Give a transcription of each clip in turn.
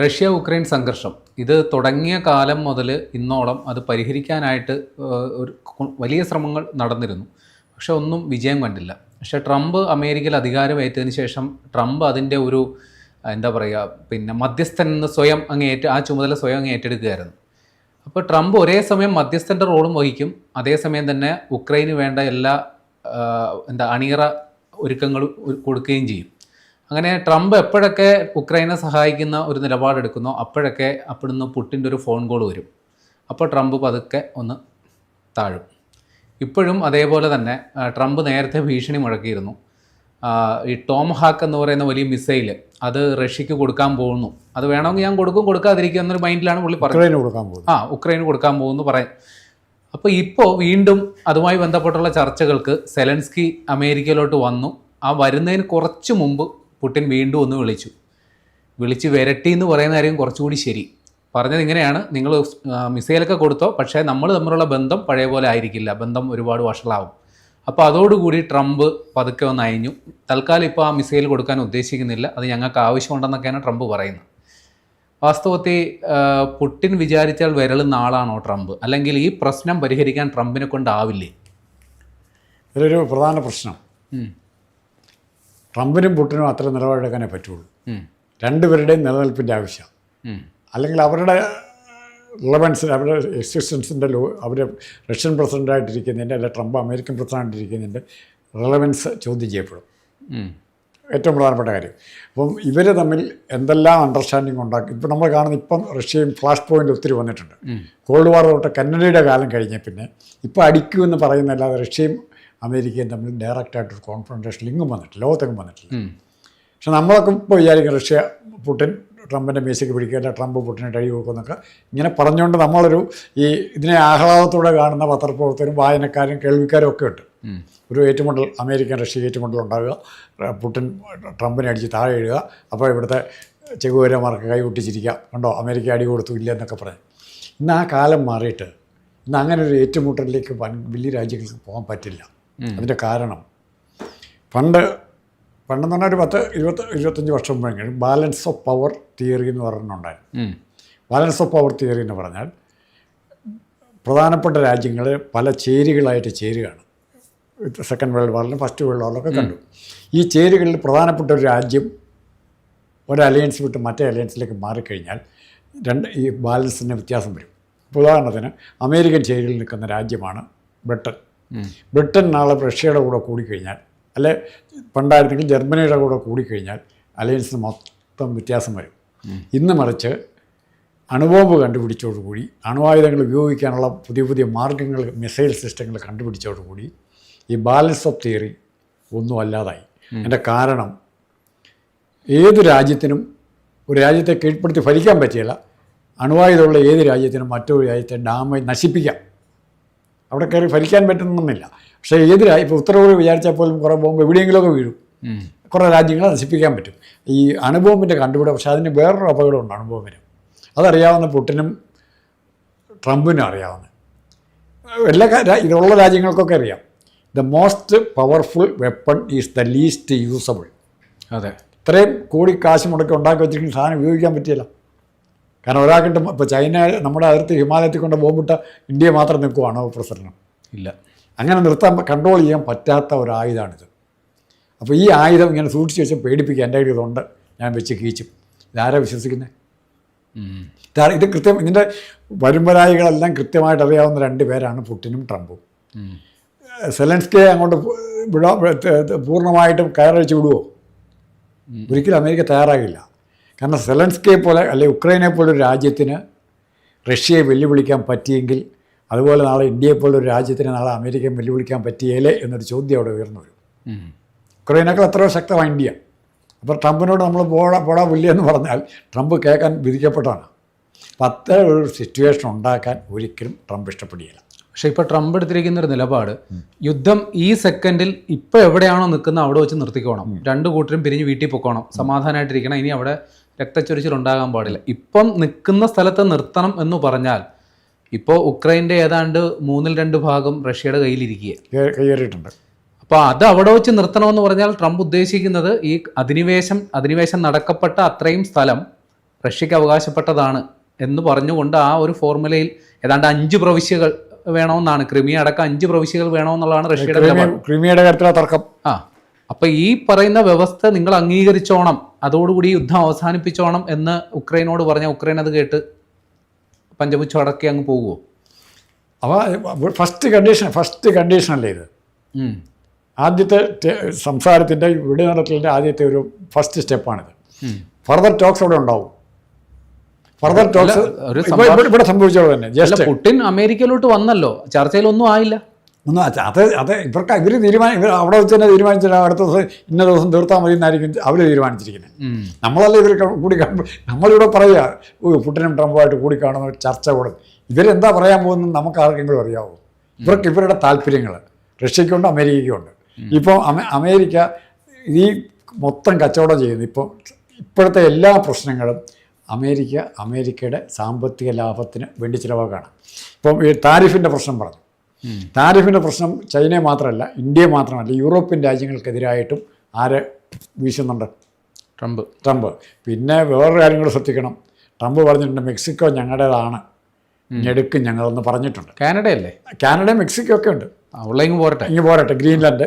Russia Ukraine സംഘർഷം. ഇത് തുടങ്ങിയ കാലം മുതൽ ഇന്നോളം അത് പരിഹരിക്കാനായിട്ട് ഒരു വലിയ ശ്രമങ്ങൾ നടന്നിരുന്നു. പക്ഷെ ഒന്നും വിജയം കണ്ടില്ല. പക്ഷെ ട്രംപ് അമേരിക്കയിൽ അധികാരമേറ്റതിന് ശേഷം ട്രംപ് അതിന്റെ ഒരു എന്താ പറയുക പിന്നെ മധ്യസ്ഥൻ എന്ന് സ്വയം അങ്ങ് ഏറ്റ ആ ചുമതല സ്വയം അങ്ങ് ഏറ്റെടുക്കുകയായിരുന്നു. അപ്പോൾ ട്രംപ് ഒരേ സമയം മധ്യസ്ഥന്റെ റോളും വഹിക്കും. അതേസമയം തന്നെ ഉക്രൈന് വേണ്ട എല്ലാ എന്താ അണിയറ ഒരുക്കങ്ങളും കൊടുക്കുകയും ചെയ്യും. അങ്ങനെ ട്രംപ് എപ്പോഴൊക്കെ ഉക്രൈനെ സഹായിക്കുന്ന ഒരു നിലപാടെടുക്കുന്നോ അപ്പോഴൊക്കെ അപ്പോഴൊന്ന് പുട്ടിന്റെ ഒരു ഫോൺ കോൾ വരും. അപ്പോൾ ട്രംപ് പതുക്കെ ഒന്ന് താഴും. ഇപ്പോഴും അതേപോലെ തന്നെ ട്രംപ് നേരത്തെ ഭീഷണി മുഴക്കിയിരുന്നു. ഈ ടോം ഹാക്ക് എന്ന് പറയുന്ന വലിയ മിസൈൽ അത് റഷ്യക്ക് കൊടുക്കാൻ പോകുന്നു. അത് വേണമെങ്കിൽ ഞാൻ കൊടുക്കും കൊടുക്കാതിരിക്കും എന്നൊരു മൈൻഡിലാണ് പുള്ളി പറഞ്ഞത് കൊടുക്കാൻ പോകും ആ ഉക്രൈന് കൊടുക്കാൻ പോകുന്നു പറയും അപ്പോൾ ഇപ്പോൾ വീണ്ടും അതുമായി ബന്ധപ്പെട്ടുള്ള ചർച്ചകൾക്ക് സെലൻസ്കി അമേരിക്കയിലോട്ട് വന്നു. ആ വരുന്നതിന് കുറച്ച് മുമ്പ് പുടിൻ വീണ്ടും ഒന്ന് വിളിച്ചു. വിളിച്ച് വിരട്ടി എന്ന് പറയുന്ന കാര്യം കുറച്ചുകൂടി ശരി. പറഞ്ഞത് ഇങ്ങനെയാണ്. നിങ്ങൾ മിസൈലൊക്കെ കൊടുത്തോ പക്ഷേ നമ്മൾ തമ്മിലുള്ള ബന്ധം പഴയ പോലെ ആയിരിക്കില്ല. ബന്ധം ഒരുപാട് വഷളാവും. അപ്പോൾ അതോടുകൂടി ട്രംപ് പതുക്കെ ഒന്ന് അയഞ്ഞു. തൽക്കാലം ഇപ്പോൾ ആ മിസൈൽ കൊടുക്കാൻ ഉദ്ദേശിക്കുന്നില്ല. അത് ഞങ്ങൾക്ക് ആവശ്യമുണ്ടെന്നൊക്കെയാണ് ട്രംപ് പറയുന്നത്. വാസ്തവത്തിൽ പുട്ടിൻ വിചാരിച്ചാൽ വിരളുന്ന ആളാണോ ട്രംപ്? അല്ലെങ്കിൽ ഈ പ്രശ്നം പരിഹരിക്കാൻ ട്രംപിനെ കൊണ്ടാവില്ലേ? ഇതൊരു പ്രധാന പ്രശ്നം. ട്രംപിനും പുട്ടിനും അത്ര നിലപാടെടുക്കാനേ പറ്റുള്ളൂ. രണ്ടുപേരുടെയും നിലനിൽപ്പിന്റെ ആവശ്യം. അല്ലെങ്കിൽ അവരുടെ റിലവൻസിന് അവരുടെ എക്സിസ്റ്റൻസിന്റെ ലോ അവർ റഷ്യൻ പ്രസിഡന്റായിട്ടിരിക്കുന്നതിന്റെ അല്ലെങ്കിൽ ട്രംപ് അമേരിക്കൻ പ്രസിഡന്റായിട്ടിരിക്കുന്നതിന്റെ റിലവൻസ് ചോദ്യം ചെയ്യപ്പെടും. ഏറ്റവും പ്രധാനപ്പെട്ട കാര്യം. അപ്പം ഇവർ തമ്മിൽ എന്തെല്ലാം അണ്ടർസ്റ്റാൻഡിങ് ഉണ്ടാക്കി ഇപ്പം നമ്മൾ കാണുന്ന ഇപ്പം റഷ്യയും ഫ്ലാഷ് പോയിന്റ് ഒത്തിരി വന്നിട്ടുണ്ട്. കോൾഡ് വാർ തൊട്ട് കന്നഡയുടെ കാലം കഴിഞ്ഞ പിന്നെ ഇപ്പോൾ അടിക്കുമെന്ന് പറയുന്നല്ലാതെ റഷ്യയും അമേരിക്കയും തമ്മിൽ ഡയറക്റ്റായിട്ടൊരു കോൺഫ്രണ്ടേഷൻ ഇങ്ങും വന്നിട്ടില്ല ലോകത്തെങ്ങും വന്നിട്ടില്ല. പക്ഷെ നമ്മളൊക്കെ ഇപ്പോൾ വിചാരിക്കും റഷ്യ പുട്ടിൻ ട്രംപിന്റെ മേസിക്ക് പിടിക്കുക ട്രംപ് പുട്ടിനെ കഴി കൊടുക്കുന്നൊക്കെ ഇങ്ങനെ പറഞ്ഞുകൊണ്ട് നമ്മളൊരു ഈ ഇതിനെ ആഹ്ലാദത്തോടെ കാണുന്ന പത്രപ്രവർത്തകരും വായനക്കാരും കേൾവിക്കാരും ഒക്കെ ഉണ്ട്. ഒരു ഏറ്റുമുട്ടൽ അമേരിക്കൻ റഷ്യ ഏറ്റുമുട്ടൽ ഉണ്ടാകുക പുട്ടിൻ ട്രംപിനെ അടിച്ച് താഴെ എഴുതുക അപ്പോൾ ഇവിടുത്തെ ചെകുവരമാർക്ക് കൈ ഒട്ടിച്ചിരിക്കുക കണ്ടോ? അമേരിക്ക അടി കൊടുത്തു ഇല്ല എന്നൊക്കെ പറയാം. ഇന്ന് ആ കാലം മാറിയിട്ട് ഇന്ന് അങ്ങനെ ഒരു ഏറ്റുമുട്ടലിലേക്ക് വൻ വലിയ രാജ്യങ്ങൾക്ക് പോകാൻ പറ്റില്ല. അതിന്റെ കാരണം. പണ്ട് പണ്ടെന്ന് പറഞ്ഞാൽ ഒരു പത്ത് ഇരുപത്തി ഇരുപത്തഞ്ച് വർഷം മുമ്പെങ്കിലും ബാലൻസ് ഓഫ് പവർ തിയറി എന്ന് പറഞ്ഞിട്ടുണ്ടായിരുന്നു. ബാലൻസ് ഓഫ് പവർ തിയറി എന്ന് പറഞ്ഞാൽ പ്രധാനപ്പെട്ട രാജ്യങ്ങൾ പല ചേരികളായിട്ട് ചേരുകയാണ്. സെക്കൻഡ് വേൾഡ് വാറിലും ഫസ്റ്റ് വേൾഡ് വാറിലൊക്കെ കണ്ടു. ഈ ചേരികളിൽ പ്രധാനപ്പെട്ട ഒരു രാജ്യം ഒരു അലയൻസ് വിട്ട് മറ്റേ അലയൻസിലേക്ക് മാറിക്കഴിഞ്ഞാൽ രണ്ട് ഈ ബാലൻസിന് വ്യത്യാസം വരും. ഉദാഹരണത്തിന് അമേരിക്കൻ ചേരിയിൽ നിൽക്കുന്ന രാജ്യമാണ് ബ്രിട്ടൻ. ബ്രിട്ടൻ നാളെ റഷ്യയുടെ കൂടെ കൂടിക്കഴിഞ്ഞാൽ അല്ലെ പണ്ടായിരുന്നെങ്കിൽ ജർമ്മനിയുടെ കൂടെ കൂടിക്കഴിഞ്ഞാൽ അലയൻസിന് മൊത്തം വ്യത്യാസം വരും. ഇന്ന് മറിച്ച് അണുബോംബ് കണ്ടുപിടിച്ചോടുകൂടി അണുവായുധങ്ങൾ ഉപയോഗിക്കാനുള്ള പുതിയ പുതിയ മാർഗങ്ങൾ മിസൈൽ സിസ്റ്റങ്ങൾ കണ്ടുപിടിച്ചതോടുകൂടി ഈ ബാലൻസ് ഓഫ് തിയറി ഒന്നും അല്ലാതായി. അതിന്റെ കാരണം ഏത് രാജ്യത്തിനും ഒരു രാജ്യത്തെ കീഴ്പ്പെടുത്തി ഭരിക്കാൻ പറ്റിയല്ല അണുവായുധമുള്ള ഏത് രാജ്യത്തിനും മറ്റൊരു രാജ്യത്തെ ഡാമേജ് നശിപ്പിക്കാം. അവിടെ കയറി ഭരിക്കാൻ പറ്റുന്നില്ല പക്ഷേ ഏത് രാജ്യം ഇപ്പോൾ ഉത്തരവ് വിചാരിച്ചാൽ പോലും കുറേ ബോംബ് എവിടെയെങ്കിലുമൊക്കെ വീഴും. കുറേ രാജ്യങ്ങളെ നശിപ്പിക്കാൻ പറ്റും. ഈ അണുബോംബിന്റെ കണ്ടുപിടുത്തം പക്ഷേ അതിന് വേറൊരു അപകടമുണ്ട് അണുബോംബിന്. അതറിയാവുന്ന പുട്ടിനും ട്രംപിനും അറിയാവുന്ന. എല്ലാ ഇതുള്ള രാജ്യങ്ങൾക്കൊക്കെ അറിയാം. The most powerful weapon is the least usable അതെ. ഇത്രയും കൂടി കാശ് മുടക്കി ഉണ്ടാക്കി വെച്ചിരിക്കുന്ന സാധനം ഉപയോഗിക്കാൻ പറ്റില്ല കാരണം ഒരാൾക്കിട്ട് ഇപ്പോൾ ചൈന നമ്മുടെ അതിർത്തി ഹിമാലയത്തിൽ കൊണ്ട് ബോംബിട്ട ഇന്ത്യ മാത്രം നിൽക്കുവാണോ പ്രസരണം? ഇല്ല. അങ്ങനെ നിർത്താൻ കൺട്രോൾ ചെയ്യാൻ പറ്റാത്ത ഒരു ആയുധമാണിത് അപ്പോൾ ഈ ആയുധം ഇങ്ങനെ സൂക്ഷിച്ച് വെച്ച് പേടിപ്പിക്കുക എന്റെ കയ്യിൽ ഇതുണ്ട്. ഞാൻ വെച്ച് കീച്ചും. ഇതാരാ വിശ്വസിക്കുന്നത് ഇതാ- കൃത്യം ഇതിന്റെ വരുമ്പരായികളെല്ലാം കൃത്യമായിട്ട് അറിയാവുന്ന രണ്ട് പേരാണ് പുട്ടിനും ട്രംപും. സെലൻസ്കിയെ അങ്ങോട്ട് വിടാ പൂർണമായിട്ടും കയറഴിച്ച് വിടുവോ? ഒരിക്കലും അമേരിക്ക തയ്യാറാകില്ല കാരണം സെലൻസ്കിയെ പോലെ അല്ലെ ഉക്രൈനെ പോലൊരു രാജ്യത്തിന് റഷ്യയെ വെല്ലുവിളിക്കാൻ പറ്റിയെങ്കിൽ അതുപോലെ നാളെ ഇന്ത്യയെ പോലൊരു രാജ്യത്തിന് നാളെ അമേരിക്കയെ വെല്ലുവിളിക്കാൻ പറ്റിയേലേ എന്നൊരു ചോദ്യം അവിടെ ഉയർന്നു വരും. ഉക്രൈനേക്കാൾ എത്രയോ ശക്തമാണ് ഇന്ത്യ. അപ്പോൾ ട്രംപിനോട് നമ്മൾ പോടാ പോടാ എന്ന് പറഞ്ഞാൽ ട്രംപ് കേൾക്കാൻ വിധിക്കപ്പെട്ടാണ് അപ്പം അത്ര ഒരു സിറ്റുവേഷൻ ഉണ്ടാക്കാൻ ഒരിക്കലും ട്രംപ് ഇഷ്ടപ്പെടുകയില്ല. പക്ഷേ ഇപ്പോൾ ട്രംപ് എടുത്തിരിക്കുന്ന ഒരു നിലപാട് യുദ്ധം ഈ സെക്കൻഡിൽ ഇപ്പോൾ എവിടെയാണോ നിൽക്കുന്നത് അവിടെ വെച്ച് നിർത്തിക്കോണം. രണ്ട് കൂട്ടരും പിരിഞ്ഞ് വീട്ടിൽ പൊക്കോണം. സമാധാനമായിട്ടിരിക്കണം. ഇനി അവിടെ രക്തച്ചൊരിച്ചിൽ ഉണ്ടാകാൻ പാടില്ല. ഇപ്പം നിൽക്കുന്ന സ്ഥലത്ത് നിർത്തണം എന്ന് പറഞ്ഞാൽ ഇപ്പോൾ ഉക്രൈന്റെ ഏതാണ്ട് മൂന്നിൽ രണ്ട് ഭാഗം റഷ്യയുടെ കയ്യിലിരിക്കുക കയ്യേറിയിട്ടുണ്ട്. അപ്പോൾ അത് അവിടെ വെച്ച് നിർത്തണമെന്ന് പറഞ്ഞാൽ ട്രംപ് ഉദ്ദേശിക്കുന്നത് ഈ അധിനിവേശം അധിനിവേശം നടക്കപ്പെട്ട അത്രയും സ്ഥലം റഷ്യക്ക് അവകാശപ്പെട്ടതാണ് എന്ന് പറഞ്ഞുകൊണ്ട് ആ ഒരു ഫോർമുലയിൽ ഏതാണ്ട് അഞ്ച് പ്രവിശ്യകൾ വേണമെന്നാണ്. ക്രിമിയ അടക്കം അഞ്ച് പ്രവിശ്യകൾ വേണമെന്നുള്ളതാണ് റഷ്യയുടെ ക്രിമിയ ക്രിമിയയുടെ തർക്കം. ആ. അപ്പൊ ഈ പറയുന്ന വ്യവസ്ഥ നിങ്ങൾ അംഗീകരിച്ചോണം. അതോടുകൂടി യുദ്ധം അവസാനിപ്പിച്ചോണം എന്ന് ഉക്രൈനോട് പറഞ്ഞ ഉക്രൈൻ അത് കേട്ട് പഞ്ചമുച്ച അടക്കി അങ്ങ് പോകുമോ അവ ഫസ്റ്റ് കണ്ടീഷൻ ഫസ്റ്റ് കണ്ടീഷൻ കണ്ടീഷനല്ലേ ഇത്. ആദ്യത്തെ സംസാരത്തിന്റെ സംസാരത്തിന്റെ നടത്തലിന്റെ ആദ്യത്തെ ഒരു ഫസ്റ്റ് സ്റ്റെപ്പാണിത്. ഫർദർ ടോക്സ് അവിടെ ഉണ്ടാവും. ഫർദർ ടോക്സ് ഇവിടെ സംഭവിച്ചത് തന്നെ അല്ല ജസ്റ്റ് പുടിൻ അമേരിക്കയിലോട്ട് വന്നല്ലോ. ചർച്ചയിലൊന്നും ആയില്ല. ഒന്നും അത് അത് അത് ഇവർക്ക് ഇവർ തീരുമാനം ഇവർ അവിടെ വെച്ച് തന്നെ തീരുമാനിച്ചില്ല അടുത്ത ദിവസം ഇന്ന ദിവസം തീർത്താൽ മതി എന്നായിരിക്കും അവർ തീരുമാനിച്ചിരിക്കുന്നത്. നമ്മളല്ല ഇവർ കൂടി നമ്മളിവിടെ പറയുക പുട്ടിനും ട്രംപുമായിട്ട് കൂടി കാണുന്ന ചർച്ച കൂടെ. ഇവരെന്താ പറയാൻ പോകുന്നത് നമുക്ക് ആർക്കെങ്കിലും അറിയാവോ? ഇവർക്ക് ഇവരുടെ താല്പര്യങ്ങൾ റഷ്യക്കുണ്ട് അമേരിക്കയ്ക്കുണ്ട്. ഇപ്പോൾ അമേ അമേരിക്ക ഈ മൊത്തം കച്ചവടം ചെയ്യുന്നു. ഇപ്പോൾ ഇപ്പോഴത്തെ എല്ലാ പ്രശ്നങ്ങളും അമേരിക്ക അമേരിക്കയുടെ സാമ്പത്തിക ലാഭത്തിന് വേണ്ടി ചിലവാക്കാണ്. ഇപ്പം ഈ താരിഫിന്റെ പ്രശ്നം പറഞ്ഞു. താരിഫിന്റെ പ്രശ്നം ചൈനയെ മാത്രമല്ല ഇന്ത്യയെ മാത്രമല്ല യൂറോപ്യൻ രാജ്യങ്ങൾക്കെതിരായിട്ടും ആര് വീശുന്നുണ്ട്? ട്രംപ്. ട്രംപ്. പിന്നെ വേറൊരു കാര്യം കൂടെ ശ്രദ്ധിക്കണം. ട്രംപ് പറഞ്ഞിട്ടുണ്ട് മെക്സിക്കോ ഞങ്ങളുടേതാണ്. ഞെടുക്കും ഞങ്ങളെന്ന് പറഞ്ഞിട്ടുണ്ട്. കാനഡയല്ലേ? കാനഡ മെക്സിക്കോ ഒക്കെ ഉണ്ട്. അവിടെ ഇങ്ങ് പോരട്ടെ. ഇങ്ങ് പോരട്ടെ ഗ്രീൻലാൻഡ്.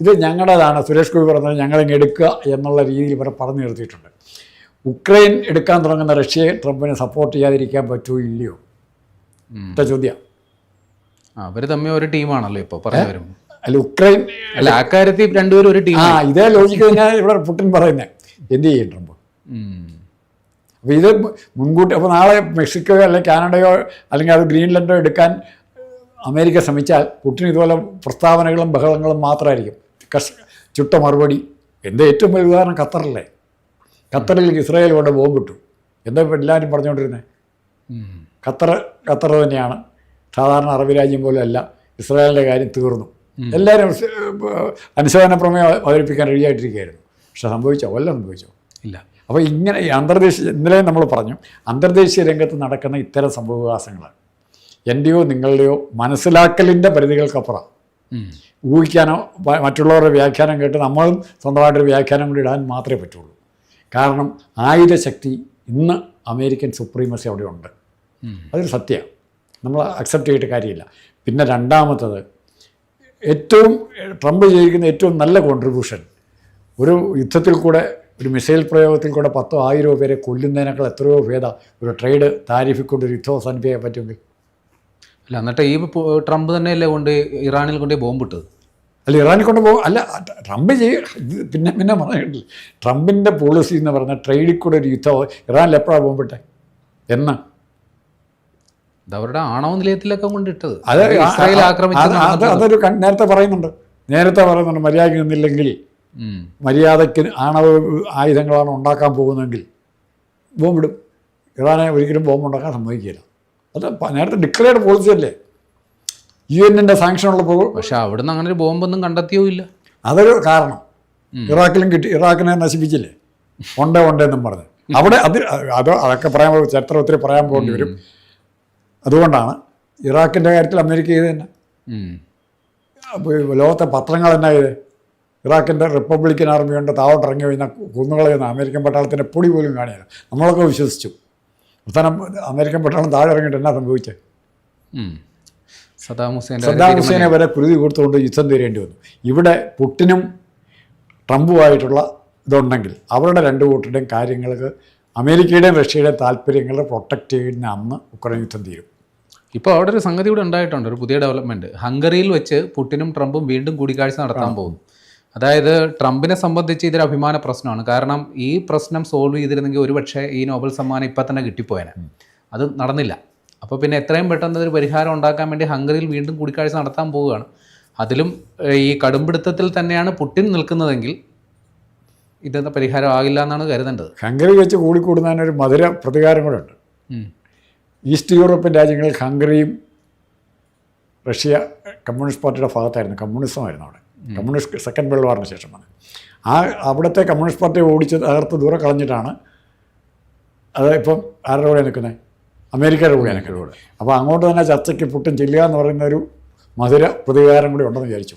ഇത് ഞങ്ങളുടേതാണ്. സുരേഷ് ഗോപി പറഞ്ഞത് ഞങ്ങളിങ്ങ് എടുക്കുക എന്നുള്ള രീതിയിൽ ഇവരെ പറഞ്ഞു നിർത്തിയിട്ടുണ്ട്. ഉക്രൈൻ എടുക്കാൻ തുടങ്ങുന്ന റഷ്യയെ ട്രംപിനെ സപ്പോർട്ട് ചെയ്യാതിരിക്കാൻ പറ്റുമോ ഇല്ലയോ? ചോദ്യം. അവർ തമ്മിൽ ഒരു ടീമാണല്ലോ ഇപ്പോൾ പറഞ്ഞു വരും. അല്ല ഉക്രൈൻ അല്ല അക്കാര്യത്തിൽ രണ്ടുപേരും ഒരു ടീം ആ ഇതേ ലോജിക്ക് തന്നെയാണ് ഇവിടെ പുട്ടിൻ പറയുന്നത് എന്ത് ചെയ്യും ട്രംപ്? അപ്പോൾ ഇത് മുൻകൂട്ടി അപ്പോൾ നാളെ മെക്സിക്കോയോ അല്ലെങ്കിൽ കാനഡയോ അല്ലെങ്കിൽ അത് ഗ്രീൻലൻഡോ എടുക്കാൻ അമേരിക്ക ശ്രമിച്ചാൽ പുട്ടിൻ ഇതുപോലെ പ്രസ്താവനകളും ബഹളങ്ങളും മാത്രമായിരിക്കും. കഷ ചുട്ട മറുപടി. എന്റെ ഏറ്റവും വലിയ ഉദാഹരണം? ഖത്തറിലെ ഖത്തറിൽ ഇസ്രായേൽ കൊണ്ട് ബോംബിട്ടു. എന്താ എല്ലാവരും പറഞ്ഞുകൊണ്ടിരുന്നത് ഖത്തർ ഖത്തർ തന്നെയാണ്. സാധാരണ അറബ് രാജ്യം പോലെയല്ല അല്ല. ഇസ്രായേലിന്റെ കാര്യം തീർന്നു. എല്ലാവരും അനുശോചന പ്രമേയം അവതരിപ്പിക്കാൻ റെഡിയായിട്ടിരിക്കുകയായിരുന്നു പക്ഷെ സംഭവിച്ചോ? വല്ലതും സംഭവിച്ചോ? ഇല്ല. അപ്പോൾ ഇങ്ങനെ ഈ അന്തർദേശീയ ഇന്നലെ നമ്മൾ പറഞ്ഞു അന്തർദേശീയ രംഗത്ത് നടക്കുന്ന ഇത്തരം സംഭവവികാസങ്ങൾ എന്റെയോ നിങ്ങളുടെയോ മനസ്സിലാക്കലിന്റെ പരിധികൾക്കപ്പുറം. ഊഹിക്കാനോ മറ്റുള്ളവരുടെ വ്യാഖ്യാനം കേട്ട് നമ്മളും സ്വന്തമായിട്ടൊരു വ്യാഖ്യാനം കൂടി ഇടാൻ മാത്രമേ പറ്റുള്ളൂ. കാരണം ആയുധശക്തി ഇന്ന് അമേരിക്കൻ സുപ്രീമസി അവിടെയുണ്ട് അതൊരു സത്യമാണ് നമ്മൾ അക്സെപ്റ്റ് ചെയ്തിട്ട് കാര്യമില്ല. പിന്നെ രണ്ടാമത്തത് ഏറ്റവും ട്രംപ് ചെയ്തിരിക്കുന്ന ഏറ്റവും നല്ല കോൺട്രിബ്യൂഷൻ ഒരു യുദ്ധത്തിൽ കൂടെ ഒരു മിസൈൽ പ്രയോഗത്തിൽ കൂടെ പത്തോ ആയിരമോ പേരെ കൊല്ലുന്നതിനേക്കാൾ എത്രയോ ഭേദ ഒരു ട്രേഡ് താരിഫിക്കൊണ്ട് ഒരു യുദ്ധം അവസാനിപ്പിക്കാൻ പറ്റുമെങ്കിൽ. അല്ല എന്നിട്ട് ഈ ട്രംപ് തന്നെയല്ലേ കൊണ്ട് ഇറാനിൽ കൊണ്ട് ബോംബിട്ടത് അല്ല ഇറാനിൽ കൊണ്ട് പോകും അല്ല ട്രംപ് ചെയ്യ പിന്നെ പിന്നെ പറഞ്ഞിട്ടില്ല ട്രംപിന്റെ പോളിസി എന്ന് പറഞ്ഞാൽ ട്രേഡിൽ കൂടെ ഒരു യുദ്ധം ഇറാനിൽ എപ്പോഴാണ് ബോംബിട്ടെ എന്ന്? ഇത് അവരുടെ ആണവ നിലയത്തിലൊക്കെ കൊണ്ടിട്ടത് അത് ഇസ്രായേൽ അത് അത് അതൊരു നേരത്തെ പറയുന്നുണ്ട്. നേരത്തെ പറയുന്നുണ്ട് മര്യാദയ്ക്ക് നിന്നില്ലെങ്കിൽ മര്യാദയ്ക്ക് ആണവ ആയുധങ്ങളാണ് ഉണ്ടാക്കാൻ പോകുന്നതെങ്കിൽ ബോംബിടും ഇറാനെ ഒരിക്കലും ബോംബ് ഉണ്ടാക്കാൻ സമ്മതിക്കില്ല അത് നേരത്തെ ഡിക്ലെയർഡ് പോളിസി അല്ലേ? യു എന്നിന്റെ സാങ്ഷൻ ഉള്ളപ്പോൾ പക്ഷെ അവിടുന്ന് അങ്ങനെ ഒരു ബോംബൊന്നും കണ്ടെത്തിയോ ഇല്ല. അതൊരു കാരണം. ഇറാഖിലും കിട്ടി ഇറാഖിനെ നശിപ്പിച്ചില്ലേ? ഉണ്ടേ ഉണ്ടേ എന്നും പറഞ്ഞ്. അവിടെ അത് അത് അതൊക്കെ പറയാൻ ചരിത്രം ഒത്തിരി പറയാൻ പോകേണ്ടി വരും. അതുകൊണ്ടാണ് ഇറാഖിന്റെ കാര്യത്തിൽ അമേരിക്ക ചെയ്ത് തന്നെ. ലോകത്തെ പത്രങ്ങൾ തന്നെ ചെയ്ത് ഇറാഖിന്റെ റിപ്പബ്ലിക്കൻ ആർമി കൊണ്ട് താവോട്ട് ഇറങ്ങി കഴിഞ്ഞാൽ കുന്നുകളയുന്ന അമേരിക്കൻ പട്ടാളത്തിന്റെ പൊടി പോലും കാണില്ല. നമ്മളൊക്കെ വിശ്വസിച്ചു. അവസാനം അമേരിക്കൻ പട്ടാളം താഴെ ഇറങ്ങിയിട്ട് എന്നാ സംഭവിച്ചത് സദാം സദ്ദാം സദാം ഹുസൈനെ വരെ കുരുതി കൊടുത്തുകൊണ്ട് യുദ്ധം തീരേണ്ടി വന്നു. ഇവിടെ പുട്ടിനും ട്രംപുമായിട്ടുള്ള ഇതുണ്ടെങ്കിൽ അവരുടെ രണ്ട് കൂട്ടരുടെയും കാര്യങ്ങൾക്ക് അമേരിക്കയുടെയും റഷ്യയുടെയും താല്പര്യങ്ങൾ പ്രൊട്ടക്റ്റ് ചെയ്യുന്ന അന്ന് ഉക്രൈൻ യുദ്ധം തീരും. ഇപ്പോൾ അവിടെ ഒരു സംഗതി കൂടെ ഉണ്ടായിട്ടുണ്ട് ഒരു പുതിയ ഡെവലപ്മെന്റ് ഹംഗറിയിൽ വെച്ച് പുട്ടിനും ട്രംപും വീണ്ടും കൂടിക്കാഴ്ച നടത്താൻ പോകുന്നു. അതായത് ട്രംപിനെ സംബന്ധിച്ച് ഇതൊരു അഭിമാന പ്രശ്നമാണ്. കാരണം ഈ പ്രശ്നം സോൾവ് ചെയ്തിരുന്നെങ്കിൽ ഒരുപക്ഷെ ഈ നോബൽ സമ്മാനം ഇപ്പം തന്നെ കിട്ടിപ്പോയേനെ. അത് നടന്നില്ല. അപ്പോൾ പിന്നെ എത്രയും പെട്ടെന്ന് ഒരു പരിഹാരം ഉണ്ടാക്കാൻ വേണ്ടി ഹംഗറിയിൽ വീണ്ടും കൂടിക്കാഴ്ച നടത്താൻ പോവുകയാണ്. അതിലും ഈ കടുംപിടുത്തത്തിൽ തന്നെയാണ് പുട്ടിൻ നിൽക്കുന്നതെങ്കിൽ ഇതെന്താ പരിഹാരം ആകില്ല എന്നാണ് കരുതേണ്ടത്. ഹംഗറി വെച്ച് കൂടിക്കൂടുന്നതിനൊരു മധുര പ്രതികാരം കൂടെ ഉണ്ട്. ഈസ്റ്റ് യൂറോപ്യൻ രാജ്യങ്ങളിൽ ഹംഗറിയും റഷ്യ കമ്മ്യൂണിസ്റ്റ് പാർട്ടിയുടെ ഭാഗത്തായിരുന്നു. കമ്മ്യൂണിസമായിരുന്നു അവിടെ. കമ്മ്യൂണിസ്റ്റ് സെക്കൻഡ് വേൾഡ് വാറിന് ശേഷമാണ്. ആ അവിടുത്തെ കമ്മ്യൂണിസ്റ്റ് പാർട്ടി ഓടിച്ച് തകർത്ത് ദൂരെ കളഞ്ഞിട്ടാണ് അത് ഇപ്പം ആരുടെ കൂടെ നിൽക്കുന്നത്? അമേരിക്കയുടെ കൂടെ നിൽക്കുന്നത്. അപ്പോൾ അങ്ങോട്ട് തന്നെ ചർച്ചയ്ക്ക് പുട്ടും ചെല്ലുക എന്ന് പറയുന്ന ഒരു മധുര പ്രതികാരം കൂടി ഉണ്ടെന്ന് വിചാരിച്ചു.